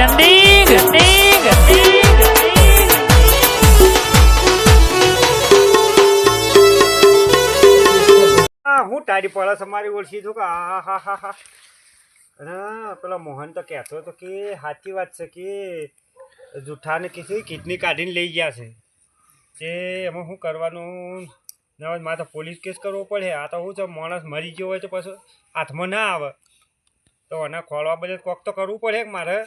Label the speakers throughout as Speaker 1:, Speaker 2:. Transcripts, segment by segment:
Speaker 1: Trending
Speaker 2: હા તારી પડે તમારી ઓળખી છું કે આ હા હા હા અરે પેલા મોહન તો કહેતો હતો કે સાચી વાત છે કે જૂઠાને કીધું કિડની કાઢીને લઈ ગયા છે. તે એમાં શું કરવાનું? ના મારે તો પોલીસ કેસ કરવો પડે. આ તો શું છે, માણસ મરી ગયો હોય તો પછી હાથમાં ના આવે. તો એને ખોળવા બદલે કોક તો કરવું પડે મારે?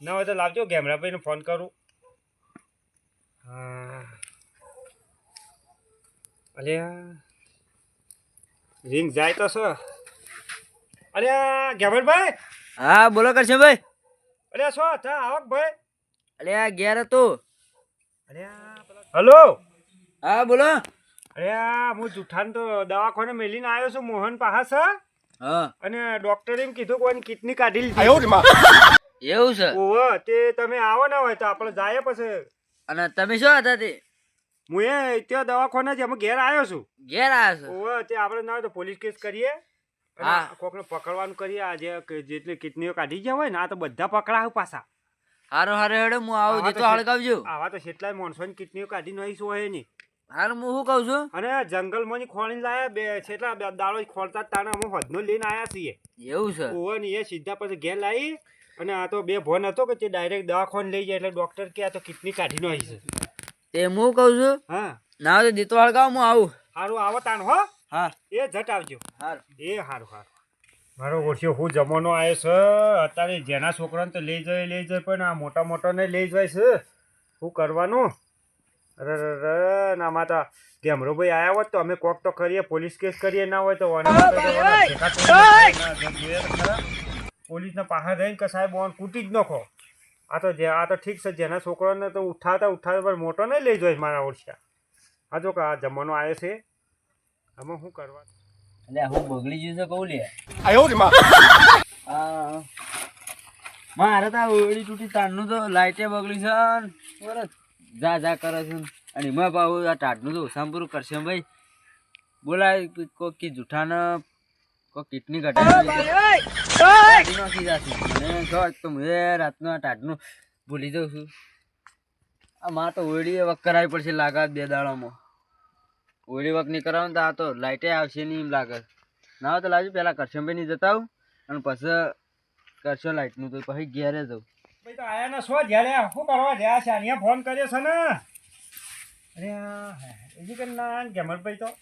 Speaker 2: ના હોય તો લાવજો ગેમરાભાઈને ફોન કરું. હા. અલ્યા રિંગ જાય તો સર અરે ગેમરભાઈ
Speaker 3: હા બોલો કરશે ભાઈ.
Speaker 2: અરે શો થા આવક ભાઈ?
Speaker 3: અરે આ ઘેર હતો.
Speaker 2: અરે હલો?
Speaker 3: હા બોલો.
Speaker 2: અરે આ હું જુઠાન તો દવાખાને મેલીને આવ્યો છું મોહન પાસે. છે
Speaker 3: હા.
Speaker 2: અને ડોક્ટરે એમ કીધું કોઈ કિડની કાઢી લીધી.
Speaker 3: એવું છે?
Speaker 2: ઓહો તે તમે આવો ના હોય તો આપણે જાય પછી.
Speaker 3: અને તમે શું હતા તે?
Speaker 2: હું એ ત્યાં દવાખાના છે અમે ઘેર આવ્યો છું.
Speaker 3: ઘેર આવ્યો છું?
Speaker 2: ઓહો તે આપણે ના હોય તો પોલીસ કેસ કરીએ.
Speaker 3: હા.
Speaker 2: કોકને પકડવાનું કરીએ. આ જે જેટલી કિડનીઓ કાઢી ગયા હોય ને આ તો બધા પકડાવ પાછા.
Speaker 3: હારો હારે હેડે હું આવું
Speaker 2: આવા તો
Speaker 3: હળગાવજો.
Speaker 2: આવા તો કેટલાય માણસોની કિડનીઓ કાઢી નહીં શું હોય નહીં
Speaker 3: હારું હું શું કહું છું?
Speaker 2: અને જંગલમાં ખોળીને લાયા બે છેટલા દાડો ખોળતા તાણે અમે હદનો લઈને આયા છીએ.
Speaker 3: એવું છે?
Speaker 2: ઓવર ને એ સીધા પછી ઘેર લાવી અને આ તો બે ભોન હતો કે તે ડાયરેક્ટ દવાખાને લઈ જાય એટલે ડોક્ટર કે આ તો કિડની કાઢી નો છે.
Speaker 3: તે હું કહું છું?
Speaker 2: હા.
Speaker 3: ના તો જીતો હળગાવ હું આવું.
Speaker 2: સારું આવો તાણ હો.
Speaker 3: હા
Speaker 2: એ જટ આવજો.
Speaker 3: હારું.
Speaker 2: એ સારું સારું મારો ઓછો હું જમાનો આવ્યો છે અત્યારે જેના છોકરાને તો લઈ જાય લઈ જાય પણ આ મોટા મોટાને લઈ જાય છે. શું કરવાનું? અરે અરે ના માતા કેમરોભાઈ આવ્યા હોત તો અમે કોક તો કરીએ પોલીસ કેસ કરીએ ના હોય તો પોલીસના પાસે રહીને કે સાહેબ ઓન કૂટી જ નાખો. આ તો જે આ તો ઠીક છે જેના છોકરાને તો ઉઠાતા ઉઠાવતા પણ મોટો નહીં લઈ જોઈશ મારા ઓળખ્યા હા જો કે આ જમાનો આવ્યો છે. આમાં શું કરવાનું
Speaker 3: એટલે હું બગડી ગયું છે કહું લે. હા મારે તો આ ઓળી તૂટી તારનું તો લાઈટે બગડી છે ને બરસ જા જા કરે છે અને એમાં ભાવ આ ટાટનું તો ઓછામાં પૂરું કરશે ભાઈ. બોલાય કોઈ કી જૂઠાને કોક કિડની ઘટાડી નાખી જશે જો તો રાતનું ટાટનું ભૂલી જાઉં છું આ માં તો ઓળી વક કરાવી પડશે લાગા બે દાડામાં ઓળી વક નહીં કરાવું તો આ તો લાઇટે આવશે નહીં એમ લાગે ના તો લાવજો પેલા કરશનભાઈ નહીં જતા અને પછી કરશો લાઇટનું તો પછી ઘેરે જવું
Speaker 2: ભાઈ તો આયા ને શું જ્યારે શું કરવા ગયા છે અહીંયા ફોન કર્યો છે ને અરે એજી કે ના ગેમરભાઈ તો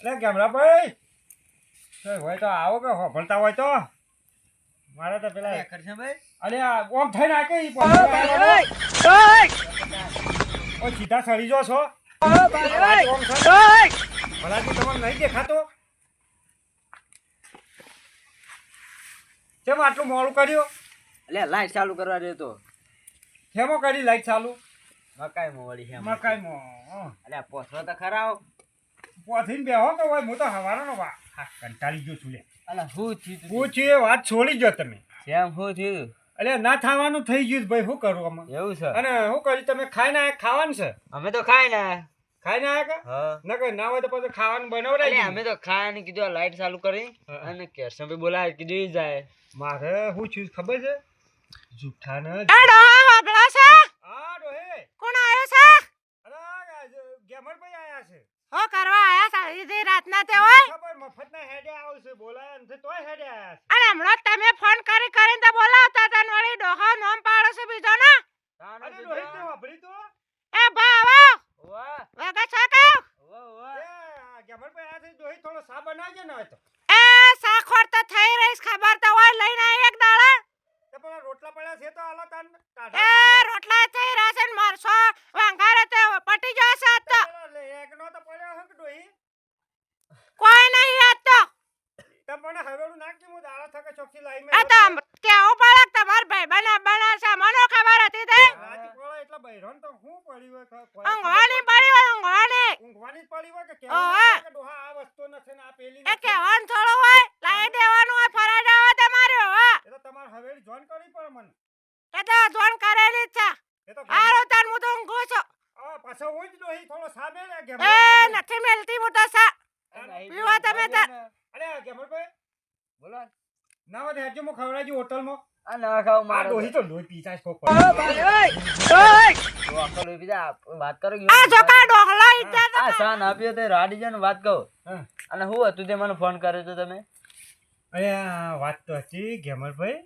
Speaker 2: અરે ગેમરાભાઈ તો હોય તો આવો કે હોભળતા હોય તો. મારા તો પેલા અરે આ ઓમ થઈને આ કઈ ઓ સીધા સડી જો છો. ભલાજી તમને નહીં દેખાતો. કેમ આટલું મોડું કર્યું?
Speaker 3: એટલે લાઈટ ચાલુ કરવા દેતો
Speaker 2: કેમો કરી લાઈટ ચાલુ?
Speaker 3: મકાઈ માં વળી મકાઈ
Speaker 2: મો
Speaker 3: એટલે પોસરો તો ખરા.
Speaker 2: પોથીને બેહો તો હોય હું તો હવારાનો વા હા કંટાળી ગયો છું લે.
Speaker 3: અલા હું થયું
Speaker 2: પૂછ્યું એ વાત છોડી ગયો તમે.
Speaker 3: કેમ શું થયું
Speaker 2: એટલે ના થવાનું થઈ ગયું ભાઈ શું કરું અમે
Speaker 3: એવું છે?
Speaker 2: અને શું કર્યું તમે ખાઈ ના ખાવાનું છે?
Speaker 3: અમે તો ખાઈ ના
Speaker 2: ખાઈ ના કે?
Speaker 3: હા.
Speaker 2: ના કઈ ના હોય તો પછી ખાવાનું બનાવડાય
Speaker 3: અમે તો ખાવાની કીધું લાઈટ ચાલુ કરી.
Speaker 2: અને
Speaker 3: અને કેશનભાઈ બોલાવે કીધું જાય.
Speaker 2: મારે શું થયું છે ખબર છે? જુઠ્ઠાને હા ડોહે
Speaker 4: કોણ આવ્યો છે
Speaker 2: અરે આ ગેમરભાઈ આયા છે
Speaker 4: હો કરવા આયા સારી રાતના તે હોય?
Speaker 2: ખબર મફતના હેડે આવશે બોલાયા નથી તોય હેડે આયા છે.
Speaker 4: અને હમણાં જ તમે ફોન કરી કરીને તો બોલાવતા હતા ને વળી ડોહો નોમ પાડો છે બીજો ને
Speaker 2: અરે રોહિત તે વાપરી તો?
Speaker 4: એ બા આવો.
Speaker 3: વાહ
Speaker 4: વેગા છો કે?
Speaker 3: વાહ વાહ
Speaker 2: એ આ ગેમરભાઈ આયા છે થોડો સા બનાવજો ને હોય તો
Speaker 4: એ સાખોર તો થઈ રહીશ ખબર તો હોય લઈને આવી એક દાડા
Speaker 2: તે પેલા રોટલા પડ્યા છે તો આલો તાન
Speaker 4: એ
Speaker 2: ટાઢા
Speaker 4: રોટલા થઈ રહ્યા છે ને મારસો વાંઘારે તે પટી જશે આજ તો
Speaker 2: પેલા લે- એકનો તો પડ્યો હે કે ડોહી
Speaker 4: કોઈ નહીં આજ તો
Speaker 2: તમ મને હવેલું નાખજે હું દાડા થકે ચોખ્ખી લાઈ
Speaker 4: આ તો આમ કેવું પડે કે તમાર ભાઈ બના બના છે મને ખબર હતી તે
Speaker 2: રાજી કોળા એટલા બૈરોન તો હું પડી હોય ખ- કોઈ
Speaker 4: ઊંઘવાની પડી હોય ઊંઘવાની
Speaker 2: ઊંઘવાની જ પડી હોય કે કેવું કે ડોહા આ વસ્તુ નથી ને આ પેલી
Speaker 4: એ
Speaker 2: નથી.
Speaker 4: કહેવાનું હોય લાવી દેવાનું હોય ફરાઈ જવા તમારે હવે
Speaker 2: એ તો તમારે હવેલી જોઈન કરવી પડે મને.
Speaker 4: એ તો જોન કરેલી છે.
Speaker 2: એ તો
Speaker 4: હારું તાર હું તો ઊંઘું છું.
Speaker 2: આ પાછો હું જ ડોહી થોડો સામે લે
Speaker 4: એ નથી મેલતી હું તો સા પીવા તમે તાર
Speaker 2: અરે ગેમરભાઈ
Speaker 3: બોલો.
Speaker 2: ના હોય તો હેડજો હું હોટલમાં.
Speaker 3: આ ના ખાવ મારો
Speaker 2: ડોહી તો. લોહી પીતા કોક.
Speaker 3: વાત કરો
Speaker 4: આ જોકા ડોહલા ઈચ્છા
Speaker 3: આ સાન આપ્યો તે રાડી છે ને વાત કહો.
Speaker 2: હા.
Speaker 3: અને શું હતું તે મને ફોન કર્યો તો તમે?
Speaker 2: અરે વાત તો હતી ગેમરભાઈ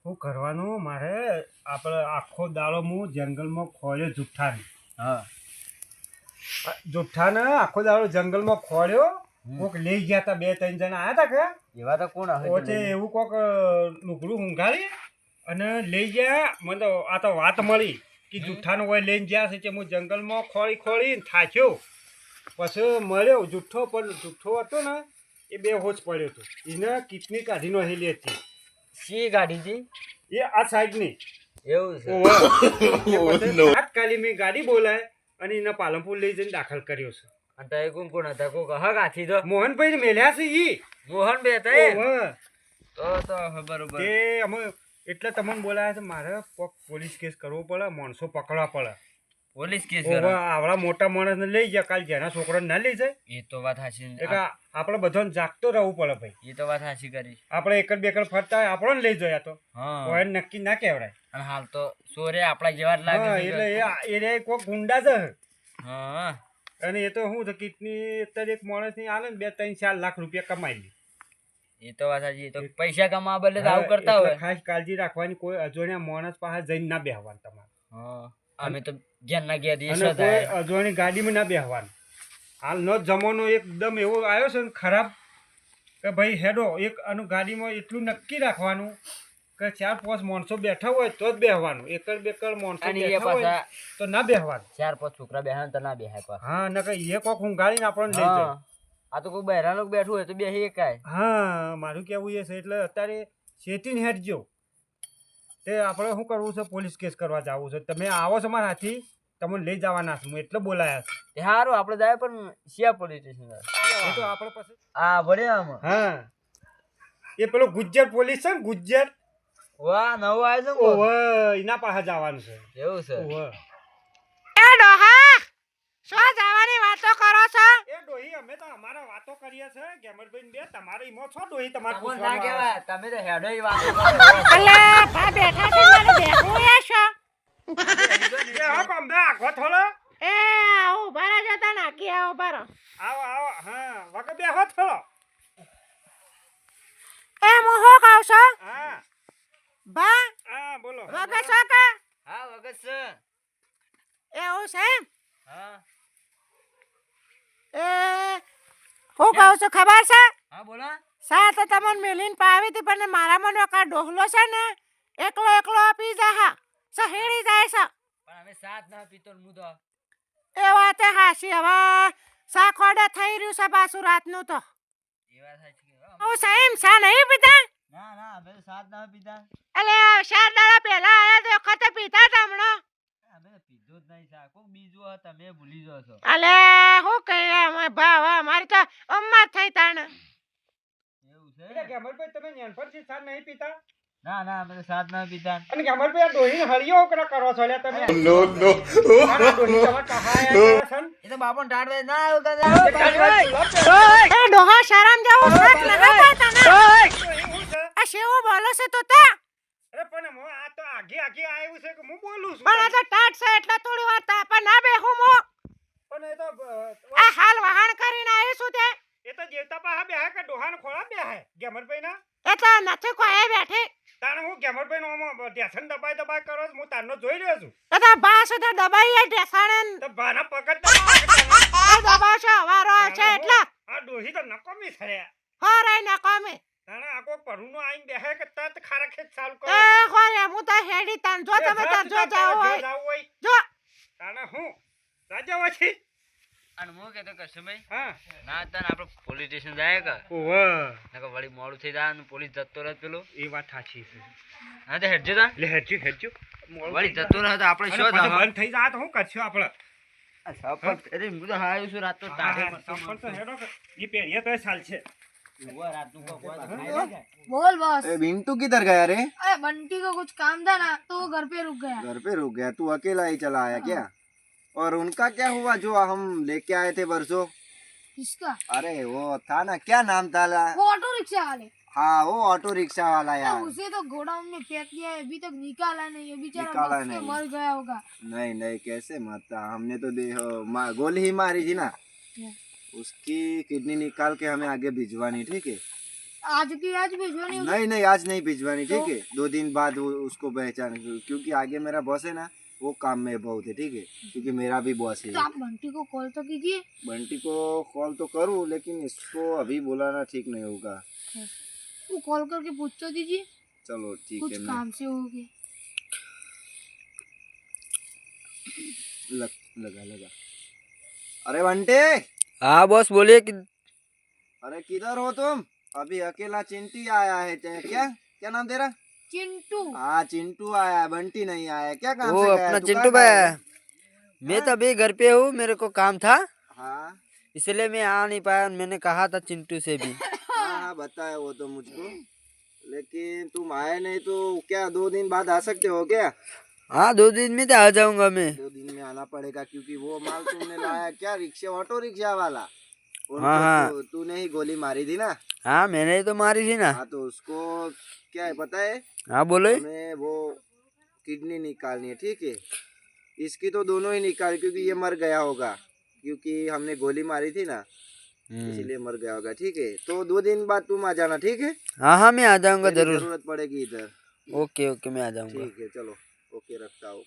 Speaker 2: શું કરવાનું મારે આપણે આખો દાડો હું જંગલમાં ખોળ્યો જુઠ્ઠાને.
Speaker 3: હા.
Speaker 2: જુઠ્ઠાને આખો દાડો જંગલમાં ખોળ્યો. કોક લઈ ગયા હતા બે ત્રણ જણા આવ્યા હતા કે
Speaker 3: એવા તો કોણ
Speaker 2: પોતે એવું કોક લુગડું ઊંઘાડી અને લઈ ગયા. મને તો આ તો વાત મળી. કે જુઠ્ઠાનો હોય લઈને ગયા છે કે હું જંગલમાં ખોળી ખોળીને થાક્યો. પછી મળ્યો જુઠ્ઠો પણ જુઠ્ઠો હતો ને એ બે હોશ પડ્યો હતો. એને કિડની કાઢી હેલી હતી.
Speaker 3: સી ગાડી હતી?
Speaker 2: એ આ સાઈડની.
Speaker 3: એવું છે.
Speaker 2: તાત્કાલિક મેં ગાડી બોલાય અને એને પાલનપુર લઈ જઈને દાખલ કર્યો છે.
Speaker 3: હતા કોણ કોણ હતા. કોક હક હાથી તો.
Speaker 2: મોહનભાઈ મેલ્યા છે ઈ.
Speaker 3: મોહન બે હતા એ? તો તો બરોબર.
Speaker 2: એ અમે એટલે તમને બોલાયા છે મારે પોલીસ કેસ કરવો પડે માણસો પકડવા પડે.
Speaker 3: પોલીસ કેસ
Speaker 2: આવડા મોટા માણસને લઈ જાય કાલ જેના છોકરાને ના લઈ જાય.
Speaker 3: એ તો વાત હાચી
Speaker 2: એટલે આપણે બધાને જાગતો રહેવું પડે ભાઈ.
Speaker 3: એ તો વાત હાચી કરી.
Speaker 2: આપણે એકડ બેકડ ફરતા હોય આપણને લઈ જાય તો.
Speaker 3: હા.
Speaker 2: નક્કી ના કહેવાય
Speaker 3: અને હાલ તો સોરે આપણા જેવા જ લાગે
Speaker 2: એટલે એ એ રે કોક ગુંડા છે.
Speaker 3: હા.
Speaker 2: અને એ તો શું છે કિટની અત્યારે એક માણસની આલે ને બે ત્રણ ચાર લાખ રૂપિયા કમાઈ લે.
Speaker 3: એ તો વાત સાચી. તો પૈસા કમાવા બદલે તો આવું કરતા હોય.
Speaker 2: ખાસ કાળજી રાખવાની કોઈ અજોણ્યા માણસ પાસે જઈને ના બેહવાનું તમારે.
Speaker 3: હા અમે તો ઘેર ના ગયા દિવસ
Speaker 2: અજોણી ગાડીમાં ના બેહવાનું. હાલ નો જમાનો એકદમ એવો આવ્યો છે ને ખરાબ કે ભાઈ હેડો એક આનું ગાડીમાં એટલું નક્કી રાખવાનું કે ચાર પાંચ માણસો બેઠા હોય તો જ બેહવાનું. એકડ બેકડ માણસો બેઠા હોય તો ના બેહવાનું.
Speaker 3: ચાર પાંચ છોકરા બેહાન તો ના બેહાય
Speaker 2: હા નકર એ કોક ઊંઘાડીને આપણને લઈ જાય.
Speaker 3: હા આ તો કોઈ બહેરાનો બેઠું હોય તો બેહી એકાય.
Speaker 2: હા મારું કેવું એ છે એટલે અત્યારે શેતીને હેઠજો તે આપણે શું કરવું છે પોલીસ કેસ કરવા જવું છે. તમે આવો છો મારા હાથી તમને લઈ જવાના છું હું એટલે બોલાયા છે.
Speaker 3: સારું આપણે જાય પણ શિયા પોલીસ સ્ટેશન
Speaker 2: એ તો આપણે પાસે
Speaker 3: હા ભલે આમાં.
Speaker 2: હા. એ પેલો ગુજ્જર પોલીસ છે ને ગુજ્જર?
Speaker 3: વાહ નવો આવ્યો છે
Speaker 2: ઓહો એના પાસે જવાનું છે.
Speaker 3: એવું છે.
Speaker 2: ઓહો.
Speaker 4: એ ડોહા શું જવાની વાતો કરો છો?
Speaker 2: ડોહી અમે તો અમારા વાતો કરીએ છે. ગેમરભાઈ બે તમારે ઈમો છો ડોહી? તમારે
Speaker 3: કહેવાય. તમે તો હેડો ઈ વાતો કરો
Speaker 4: અલે ભા બેઠા છે મને બેઠું એ છો
Speaker 2: છે. એ હો કમ બે આખો થોડો
Speaker 4: એ આવું ભરા જતા નાખી આવો ભરો
Speaker 2: આવો આવો હા વગર બે હો થોડો
Speaker 4: એ હું શું કહું છું
Speaker 2: હા
Speaker 4: ભા
Speaker 2: હા બોલો
Speaker 4: વગર છો કે
Speaker 3: હા વગત છે
Speaker 4: એવું છે એમ?
Speaker 3: હા
Speaker 4: એ હું કહું છું ખબર છે?
Speaker 3: હા બોલો.
Speaker 4: સા તો તમને મેલીન પાવી હતી પણ મારા મને કા ડોહલો છે ને એકલો એકલો પી જા હા સહેડી જાય છે.
Speaker 3: પણ હવે સાત ના પીતો હું તો.
Speaker 4: એ વાતે હાસી હવે સાખોડે થઈ રહ્યું છે પાછું રાતનું તો.
Speaker 3: એ વાત સાચી કે
Speaker 4: હું. સેમ સા નહીં પીતા?
Speaker 3: ના ના અમે સાત ના પીતા
Speaker 4: એટલે ચાર દાડા પહેલા આયા તો વખતે પીતા હતા હમણાં. અલે હું કહીએ અમે ભાવ અમારે તો અમ્મા થઈ તાણ.
Speaker 3: એવું
Speaker 2: એટલે
Speaker 3: છે
Speaker 2: ગેમરભાઈ તમે નેનપણથી સાર નહીં પીતા?
Speaker 3: ના ના અમે સાત ના પીતા
Speaker 2: અને ગેમરભાઈ આ ડોહીને હળિયો ઓકરા કરો છો લ્યા તમે. નો ડોહી?
Speaker 3: એ તો બાપો આવ્યો કદાચ
Speaker 2: કાળી વાત સુલભ છે.
Speaker 4: એ ડોહા શરમ જેવું શાક ન કરતા ને
Speaker 2: ડોહી હું છે?
Speaker 4: આ શેવું બોલો છે તું તા
Speaker 2: અરે પણ હું આ તો આઘી આઘી આવ્યું છે કે હું બોલું છું
Speaker 4: પણ આ તો ટાટ છે એટલે થોડી વાર તાપા ના બેહું મો
Speaker 2: પણ એ તો અ,
Speaker 4: આ હાલ વહાણ કરીને આવી છું તે
Speaker 2: એ તો જેવતા પાહા બેહા કે ડોહાને ખોળા બેહા ગેમરભાઈ ના
Speaker 4: એ તો નથી કોઈ બેઠી
Speaker 2: તાણે હું ગેમરભાઈ નો આમાં ઢેસણ દબાઈ દબાઈ કરો છું. હું તારનો જોઈ રહ્યો છું
Speaker 4: એ તો બા સુધી દબાઈએ ઢેસાણે
Speaker 2: તો ભાના પગત દબાવે
Speaker 4: એ દબાવશો વારો છે એટલે
Speaker 2: આ ડોહી તો નકોમી થયા
Speaker 4: હોરાય ના કોમે
Speaker 2: તાણે આખો પરુનો કે તત ખારા ખેત ચાલુ કરો.
Speaker 4: એ હોરે હું તો હેડી તાન. જો તમે તાર જો જાવ હોય. જો.
Speaker 2: તાણે હું? રાજા પછી
Speaker 3: અને હું કહેતો કશુભાઈ
Speaker 2: હા.
Speaker 3: ના તને આપણે પોલીસ સ્ટેશન જાય કે?
Speaker 2: ઓવે
Speaker 3: નકર વળી મોડું થઈ જાય પોલીસ જતો રહે પેલો.
Speaker 2: એ વાત સાચી છે.
Speaker 3: હા તો હેડજો તા
Speaker 2: લે હેડજો હેડજો.
Speaker 3: વળી જતો રહે તો આપણે શું થાય?
Speaker 2: બંધ થઈ જાય તો હું કરશું આપણે?
Speaker 3: અરે હું તો હારું છું રાત તો તારે
Speaker 2: તો હેડો પહેરીએ ચાલશે.
Speaker 5: बोल बस।
Speaker 6: ए बिंटू किधर गया रे?
Speaker 5: अरे बंटी को कुछ काम था ना तो वो घर पे रुक गया।
Speaker 6: घर पे रुक गया? तू अकेला ही चला आया क्या? हाँ। और उनका क्या हुआ जो हम लेके आए थे बरसो?
Speaker 5: किसका?
Speaker 6: अरे वो था ना क्या नाम था ला?
Speaker 5: वो ऑटो रिक्शा वाले।
Speaker 6: हाँ वो ऑटो रिक्शा वाला यार।
Speaker 5: उसे तो गोडाउन में फेंक दिया है अभी तक निकाला नहीं अभी
Speaker 6: निकाला नहीं।
Speaker 5: मर गया होगा।
Speaker 6: नहीं नहीं कैसे मरता? हमने तो देखो गोली ही मारी थी ना। हाँ। उसकी किडनी निकाल के हमें आगे भिजवानी ठीक है?
Speaker 5: आज की आज भिजवानी
Speaker 6: नहीं नहीं आज नहीं भिजवानी ठीक है? दो दिन बाद वो उसको पहचान क्योंकि आगे मेरा बॉस है ना वो काम में बहुत है ठीक है? क्योंकि मेरा भी बॉस है।
Speaker 5: तो आप बंटी को कॉल तो कीजिए।
Speaker 6: बंटी को कॉल तो करूँ लेकिन इसको अभी बुलाना ठीक नहीं होगा।
Speaker 5: वो कॉल करके पूछ तो दीजिए।
Speaker 6: चलो ठीक है
Speaker 5: काम से हो गया
Speaker 6: लग, लगा लगा। अरे बंटे!
Speaker 3: हाँ बॉस बोलिए कि
Speaker 6: अरे किधर हो तुम? अभी अकेला चिंटी आया है क्या? क्या नाम तेरा?
Speaker 5: चिंटू।
Speaker 6: हाँ चिंटू आया है बंटी नहीं आया क्या काम
Speaker 3: वो
Speaker 6: से गया
Speaker 3: अपना चिंटू भाई
Speaker 6: है?
Speaker 3: मैं तो अभी घर पे हूँ मेरे को काम था।
Speaker 6: हाँ।
Speaker 3: इसलिए मैं आ नहीं पाया मैंने कहा था चिंटू से भी।
Speaker 6: हाँ हाँ बताया वो तो मुझको। लेकिन तुम आए नहीं तो क्या दो दिन बाद आ सकते हो क्या?
Speaker 3: हाँ दो दिन में तो आ जाऊँगा मैं।
Speaker 6: दो दिन में आना पड़ेगा क्योंकि वो माल तुमने लाया क्या रिक्शा ऑटो रिक्शा वाला?
Speaker 3: हाँ, हाँ।
Speaker 6: तो तूने ही गोली मारी थी ना?
Speaker 3: हाँ मैंने ही तो मारी थी ना।
Speaker 6: हाँ तो उसको क्या है पता है?
Speaker 3: हाँ बोलो।
Speaker 6: हमें वो किडनी निकालनी है ठीक है? इसकी तो दोनों ही निकाल क्योंकि ये मर गया होगा क्योंकि हमने गोली मारी थी ना
Speaker 3: हम्म।
Speaker 6: इसीलिए मर गया होगा ठीक है? तो दो दिन बाद तुम आ जाना ठीक है?
Speaker 3: हाँ हाँ मैं आ जाऊँगा ज़रूर।
Speaker 6: ज़रूरत पड़ेगी इधर।
Speaker 3: ओके ओके मैं आ जाऊँगा।
Speaker 6: ठीक है चलो। ओके रखता हूँ।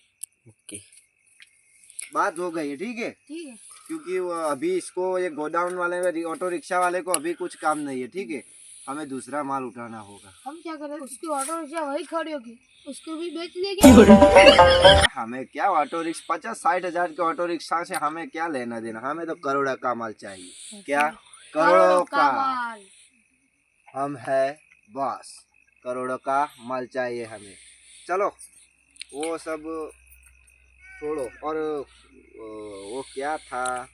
Speaker 3: ओके।
Speaker 6: बात हो गई है ठीक है?
Speaker 5: ठीक
Speaker 6: क्योंकि वो अभी इसको ये गोडाउन वाले में ऑटो रिक्शा वाले को अभी कुछ काम नहीं है ठीक है? हमें दूसरा माल उठाना होगा।
Speaker 5: हम क्या करें? उसकी ऑटो रिक्शा वही खड़ी होगी। उसको भी बेच लेंगे।
Speaker 6: हमें क्या ऑटो रिक्शा पचास साठ हज़ार के ऑटो रिक्शा से हमें क्या लेना देना? हमें तो करोड़ का माल चाहिए। क्या? करोड़ों का।
Speaker 5: माल।
Speaker 6: हम है बॉस। करोड़ों का माल चाहिए हमें। चलो। वो सब छोड़ो। और वो क्या था?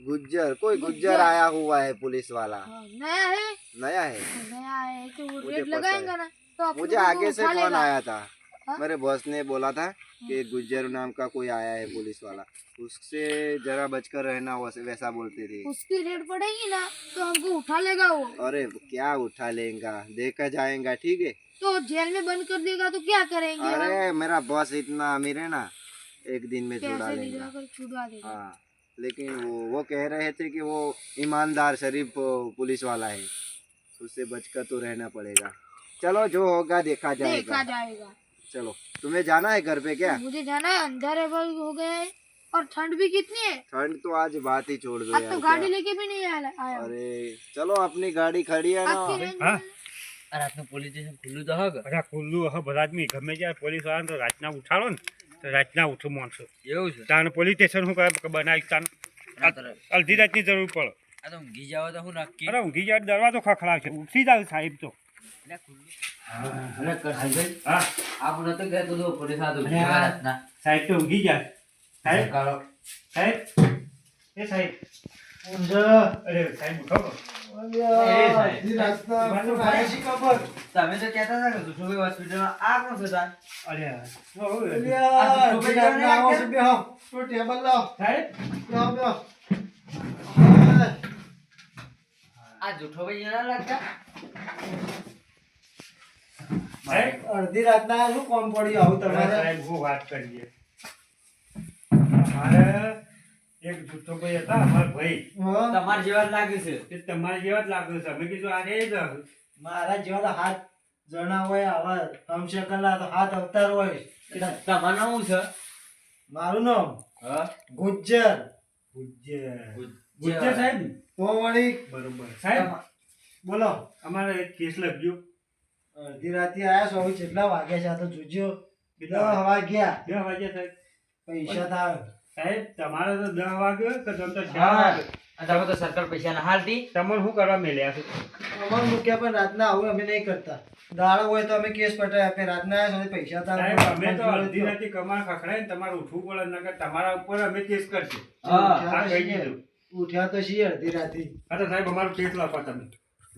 Speaker 6: गुज्जर। कोई गुज्जर आया हुआ है पुलिस वाला।
Speaker 5: हाँ, नया है?
Speaker 6: नया है?
Speaker 5: नया है तो वो
Speaker 6: पता
Speaker 5: लगाएँगा
Speaker 6: है।
Speaker 5: ना तो
Speaker 6: मुझे आगे से फ़ोन आया था।
Speaker 5: हाँ?
Speaker 6: मेरे बॉस ने बोला था कि गुज्जर नाम का कोई आया है पुलिस वाला। उससे जरा बचकर रहना वैसे वैसा बोलते थे।
Speaker 5: उसकी रेट पड़ेगी ना तो हमको उठा लेगा वो।
Speaker 6: अरे क्या उठा लेगा? देखा जाएगा ठीक है?
Speaker 5: तो जेल में बंद कर देगा तो क्या करेंगे
Speaker 6: अरे मेरा बॉस इतना अमीर है ना एक दिन में छुड़ा लेगा।
Speaker 5: दिला देगा।
Speaker 6: हाँ लेकिन वो वो कह रहे थे कि वो ईमानदार शरीफ पुलिस वाला है। उससे बचकर तो रहना पड़ेगा। चलो जो होगा देखा जाएगा।
Speaker 5: देखा
Speaker 6: जाएगा। चलो तुम्हें जाना है घर पे क्या?
Speaker 5: मुझे जाना है अंधेरे भर हो गए हैं। और ठंड भी कितनी है?
Speaker 6: ठंड तो आज बात ही छोड़ दो
Speaker 5: तो गाड़ी लेके भी नहीं आया आया
Speaker 6: अरे चलो अपनी गाड़ी खड़ी है ना।
Speaker 3: રાતનું પોલીસ સ્ટેશન ખુલ્લું તો હક
Speaker 2: બધા ખુલ્લું હ બધા ગમે ત્યાં પોલીસવાળા તો રાતના ઉઠાડો ને તો રાતના ઉઠું માણસો.
Speaker 3: એવું છે?
Speaker 2: તાને પોલીસ સ્ટેશન શું કરે બનાવી તાન. અડધી રાતની જરૂર પડે.
Speaker 3: આ તો ઊંઘી જાવ તો હું નક્કી
Speaker 2: અરે ઊંઘી જાવ દરવાજો ખખડાવશે ઉઠી જાવ સાહેબ તો.
Speaker 3: આપણે
Speaker 2: સાહેબ તો ઊંઘી જાય સાહેબ. સાહેબ. એ સાહેબ. અરે સાહેબ ઉઠો.
Speaker 3: તમે તો કહેતા હતા કે જુઠુભાઈ હોસ્પિટલમાં આ કોણ છે તાર?
Speaker 2: અરે
Speaker 3: આ જુઠ્ઠુભાઈ જોડે આ કે?
Speaker 2: સાહેબ?
Speaker 3: આ જુઠ્ઠુભાઈ જોડે લાગતા?
Speaker 2: સાહેબ?
Speaker 7: અડધી રાતના શું કોમ પડ્યું આવું
Speaker 2: તમારે
Speaker 7: તમારે?
Speaker 2: સાહેબ હું વાત કરીએ. મારે ભાઈ હતા અમારા ભાઈ.
Speaker 7: હં?
Speaker 3: તમારે જેવા જ લાગે છે.
Speaker 2: તે તમારા જેવા જ લાગે છે. અમે કીધું આ જ
Speaker 7: મારા જેવા તો હાથ જણા હોય આવા કમશેકરના તો હાથ અવતાર હોય.
Speaker 3: તમારું નામ શું છે?
Speaker 7: મારું નામ
Speaker 3: હા?
Speaker 7: ગુજ્જર.
Speaker 2: ગુજ્જર.
Speaker 3: ગુજ્જર.
Speaker 2: સાહેબ?
Speaker 7: તો વળી
Speaker 2: બરોબર. સાહેબ
Speaker 7: બોલો.
Speaker 2: અમારે એક કેસ લખ્યો.
Speaker 7: અડધી રાતે આયા છો હવે કેટલા વાગ્યા છે? આ તો જોજો
Speaker 2: કેટલા
Speaker 7: વાગ્યા?
Speaker 2: બે વાગ્યા સાહેબ.
Speaker 7: પૈસા થાય
Speaker 2: સાહેબ તમારે તો દસ વાગ્યો કે તમે તો ચાર વાગે
Speaker 3: તમે તો સરકાર પૈસા ના હાલતી.
Speaker 2: તમને શું કરવા મેલ્યા છે?
Speaker 7: અમાર મૂક્યા પણ રાતના આવું અમે નહીં કરતા. દાડો હોય તો અમે કેસ પટાય આપે રાતના આવ્યા સુધી પૈસા
Speaker 2: સાહેબ અમે તો અડધી રાતે કમાણ ખખડાય ને તમારે ઉઠવું પડે નકર તમારા ઉપર અમે કેસ કરશું.
Speaker 3: હા
Speaker 2: કહી દીધું.
Speaker 7: ઉઠ્યા તો છીએ અડધી રાતે.
Speaker 2: હા તો સાહેબ અમારું કેસ લખો તમે.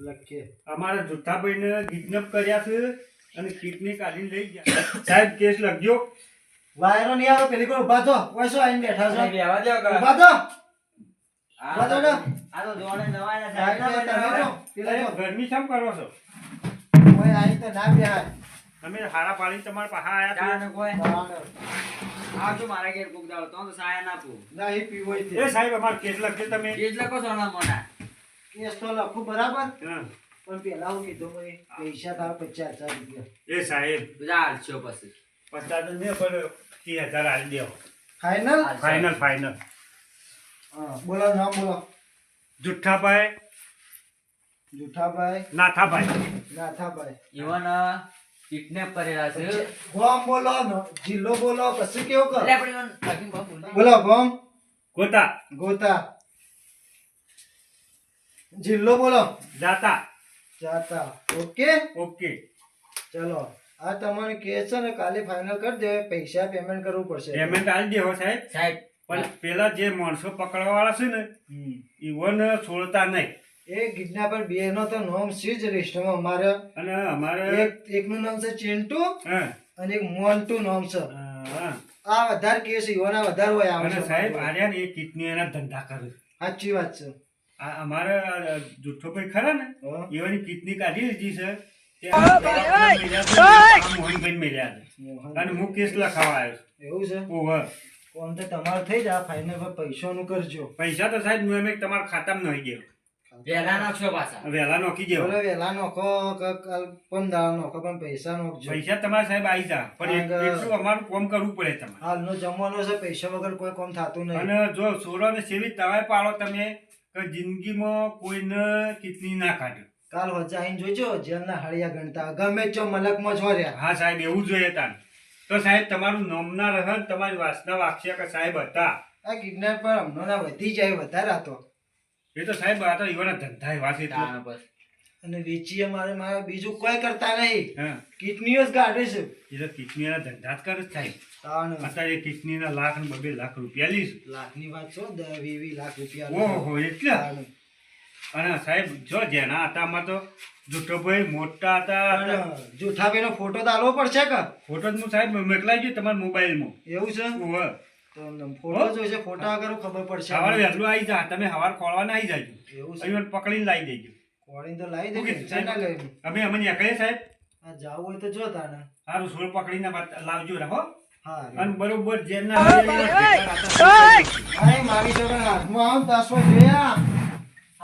Speaker 7: લખીએ.
Speaker 2: અમારા જુઠ્ઠાભાઈને કિડનેપ કર્યા છે અને કિડની કાઢીને લઈ ગયા સાહેબ કેસ લખજો.
Speaker 7: વાયરો નહીં આવે પેલી કોઈ ઊભા થો શું આવીને બેઠા છો?
Speaker 3: રહેવા દ્યો કાકા.
Speaker 7: ઊભા થો
Speaker 3: આ
Speaker 7: ઊભા થો
Speaker 3: તો
Speaker 7: ને.
Speaker 3: આ તો જોણે નવાયા ના
Speaker 7: સાહેબ. તમે જો, પેલા.
Speaker 2: ગરમી શું કરો છો?
Speaker 7: કોઈ આઈ તો ના બેહાય.
Speaker 2: તમે હારા પાડી તમાર પાહા આયા
Speaker 3: ચાને કોઈ. આવજો મારા ઘેર કોક દાળ તો તો સાયા ના પો
Speaker 7: નહીં પીવો ય
Speaker 2: એ સાહેબ અમાર કેસ લખજો તમે?
Speaker 3: કેસ લખો છો ના મોના?
Speaker 7: કેસ તો લખું બરાબર? પણ પેલા હું કીધું મને પૈસા તારા પચાસ હજાર રૂપિયા.
Speaker 2: એ સાહેબ
Speaker 3: બધા હાલશો પછી.
Speaker 2: પચાસ ને પણ ત્રીસ હજાર આવી દેવો.
Speaker 7: ફાઈનલ
Speaker 2: ફાઇનલ ફાઇનલ
Speaker 7: હા બોલો નામ બોલો.
Speaker 2: જુઠ્ઠાભાઈ
Speaker 7: જુઠાભાઈ
Speaker 2: નાથાભાઈ.
Speaker 7: નાથાભાઈ.
Speaker 3: ઈવન કિડનેપ કરેલા છે.
Speaker 7: ગોમ બોલો જિલ્લો બોલો પછી કેવું કર.
Speaker 3: બોલો
Speaker 7: ગોમ.
Speaker 2: ગોતા.
Speaker 7: ગોતા. જિલ્લો બોલો.
Speaker 2: જાતા.
Speaker 7: જાતા. ઓકે?
Speaker 2: ઓકે.
Speaker 7: ચલો. આ તમારે કેસ છે ને કાલે ફાઇનલ કરી દે પૈસા પેમેન્ટ કરવું પડશે.
Speaker 2: પેમેન્ટ આલી દેવો સાહેબ.
Speaker 3: સાહેબ.
Speaker 2: પણ પેલા જે માણસો પકડવા વાળા છે ને. ઈવન છોડતા નહીં.
Speaker 7: એ કિડનેપર બે નો તો નામ છે જ લિસ્ટમાં. અમારે
Speaker 2: અને અમારે
Speaker 7: એક એકનું નામ છે ચિંટુ
Speaker 2: હા,
Speaker 7: અને એક મોન્ટુ નામ છે.
Speaker 2: હા.
Speaker 7: આ વધારે કેસ ઈવાના વધારે હોય
Speaker 2: અને
Speaker 7: આવે
Speaker 2: સાહેબ આર્યા ને એ કિડની એના ધંધા કરે
Speaker 7: સાચી વાત છે.
Speaker 2: આ અમારે જુઠ્ઠો ભાઈ ખરા ને. એવાની કિડની કાઢી લીધી છે. મોહનભાઈ મેલ્યા છે અને હું કેસ લખાવા આવ્યો
Speaker 7: એવું છે?
Speaker 2: ઓવર ઓહો.
Speaker 7: તો તમારે થઈ જાય. ફાઇનલ પર પૈસાનું કરજો.
Speaker 2: પૈસા તો સાહેબ હું એમ તમારા ખાતામાં નાખી ગયો.
Speaker 3: વહેલા નાખશો પાછા.
Speaker 2: વહેલા નાખી ગયો.
Speaker 7: બોલો વેલા નોખો પણ પંદર નોખો પણ પૈસા નોખજો.
Speaker 2: પૈસા તમારા સાહેબ આવી જા. પણ એક- એટલું અમારું કામ કરવું પડે તમારે.
Speaker 7: હાલનો જમવાનો છે પૈસા વગર કોઈ કોમ થતું નહીં.
Speaker 2: અને જો સોરાને સેવી તવાય પાડો તમે કે જિંદગીમાં કોઈને કિડની ના કાઢો
Speaker 7: કાલ વચ્ચે આવીને જોજો જેલના હળિયા ગણતા. ગમે ચો મલકમાં છો રહ્યા.
Speaker 2: હા સાહેબ એવું જોઈએ તાન. તો સાહેબ તમારું નોમના રહન તમારી વાસના વાગશે કે સાહેબ હતા?
Speaker 7: આ કિડનેપ પર હમણાં વધી જાય વધારે હતો.
Speaker 2: એ તો સાહેબ આ તો ઈવાના ધંધા એવા છે.
Speaker 3: બસ.
Speaker 7: અને વેચીએ મારે મારે બીજું કોઈ કરતા નહીં.
Speaker 2: હા.
Speaker 7: કિડનીઓ જ કાઢે છે.
Speaker 2: એ તો કિડનીના ધંધા જ કરે છે સાહેબ.
Speaker 7: તાણ.
Speaker 2: અત્યારે કિડનીના લાખ ને બબે લાખ રૂપિયા લઈશ.
Speaker 7: લાખની વાત છો દસ વીસ લાખ રૂપિયા
Speaker 2: ઓહો એટલે. અને સાહેબ જો જેના હતા આમાં તો જુઠ્ઠો ભાઈ મોટા હતા.
Speaker 7: જૂઠાભાઈનો ફોટો તો આલવો પડશે કે?
Speaker 2: ફોટો જ હું સાહેબ મોકલાઈ ગયો તમારા મોબાઈલમાં
Speaker 7: એવું છે? તો ફોટો જોઈશે ફોટા વગર ખબર પડશે.
Speaker 2: સવારે વહેલું આવી જા તમે સવાર ખોડવાના આવી જાજો.
Speaker 7: એવું છે.
Speaker 2: પકડીને લાવી દેજો.
Speaker 7: કોણી તો લાવી
Speaker 2: ઓકે,
Speaker 7: દે ચાલ ના
Speaker 2: અમે અમે નીકળીએ સાહેબ.
Speaker 7: આ જાવું હોય તો જો તાને.
Speaker 2: સારું સોળ પકડીને લાવજો રહો
Speaker 7: હા.
Speaker 2: અને બરોબર
Speaker 7: જેમ મારી જોડે હાથમાં આવ તાસો જોયા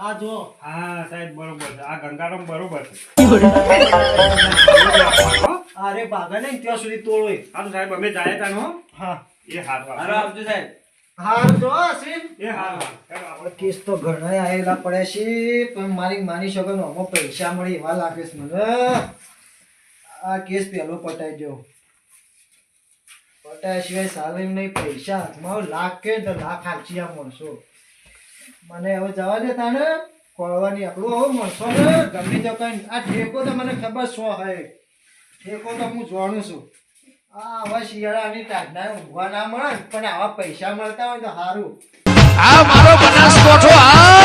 Speaker 7: આ જો.
Speaker 2: હા સાહેબ બરોબર છે. આ ગંગારામ બરોબર છે. હો?
Speaker 7: અરે ભાગા નહીં ત્યાં સુધી તોડો
Speaker 2: સારું સાહેબ અમે જાય તા હો.
Speaker 7: હા.
Speaker 2: એ હાથ
Speaker 3: હાલો આવજો સાહેબ.
Speaker 7: હાર જો અસીમ
Speaker 2: એ હાથ
Speaker 7: કેસ તો ઘણા આવેલા પડે છે પણ મારી માની શકો આમાં પૈસા મળે એવા લાગે છે મને. આ કેસ પહેલો પટાઈ ગયો પટાયા સિવાય સાલે નહીં પૈસા હાથમાં લાખ કે તો લાખ હાચી આ મળશો મને હવે જવા દે તાને કોળવાની આપણું હવે મળશો ને. ગમે તો કઈ આ ઠેકો તો મને ખબર શું હોય ઠેકો તો હું જોણું છું. આ આવા શિયાળાની ટાઢના ઊંઘવા ના મળે પણ આવા પૈસા મળતા હોય તો સારું
Speaker 1: આ મારો બનાસકોઠો આ